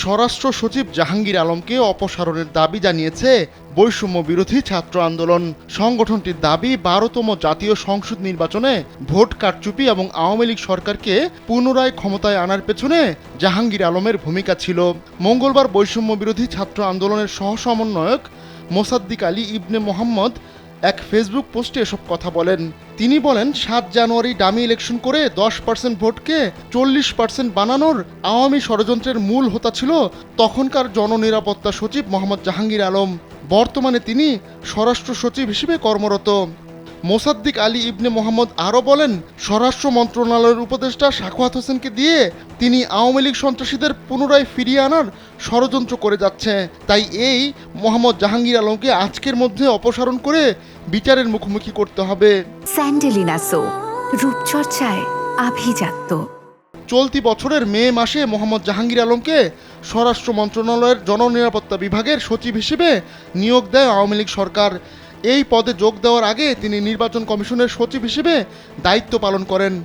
স্বরাষ্ট্র সচিব জাহাঙ্গীর আলমকে অপসারণের দাবি জানিয়েছে বৈষম্য বিরোধী ছাত্র আন্দোলন। সংগঠনটির দাবি, বারোতম জাতীয় সংসদ নির্বাচনে ভোট কারচুপি এবং আওয়ামী লীগ সরকারকে পুনরায় ক্ষমতায় আনার পেছনে জাহাঙ্গীর আলমের ভূমিকা ছিল। মঙ্গলবার বৈষম্য বিরোধী ছাত্র আন্দোলনের সহ সমন্বয়ক মোসাদ্দিক আলী ইবনে মোহাম্মদ এক ফেসবুক পোস্টে এসব কথা বলেন। তিনি বলেন, সাত জানুয়ারি ডামি ইলেকশন করে দশ পার্সেন্ট ভোটকে চল্লিশ পার্সেন্ট বানানোর আওয়ামী ষড়যন্ত্রের মূল হোতা ছিল তখনকার জননিরাপত্তা সচিব মোহাম্মদ জাহাঙ্গীর আলম। বর্তমানে তিনি স্বরাষ্ট্র সচিব হিসেবে কর্মরত। মোসাদ্দিক আলী ইবনে মোহাম্মদ আরও বলেন স্বরাষ্ট্র মন্ত্রণালয়ের উপদেষ্টা সাখোয়াত হোসেনকে দিয়ে তিনি আওয়ামী লীগ সন্ত্রাসীদের পুনরায় ফিরিয়ে আনার ষড়যন্ত্র করে যাচ্ছে। তাই এই মোহাম্মদ জাহাঙ্গীর আলমকে আজকের মধ্যে অপসারণ করে বিচারের মুখোমুখি করতে হবে। স্যান্ডেলিনা সো রূপচর্চায় আভিজাত্য। চলতি বছরের মে মাসে মোহাম্মদ জাহাঙ্গীর আলমকে স্বরাষ্ট্র মন্ত্রণালয়ের জননিরাপত্তা বিভাগের সচিব হিসেবে নিয়োগ দেয় আওয়ামী লীগ সরকার। এই পদে যোগ দেওয়ার আগে তিনি নির্বাচন কমিশনের সচিব হিসেবে দায়িত্ব পালন করেন।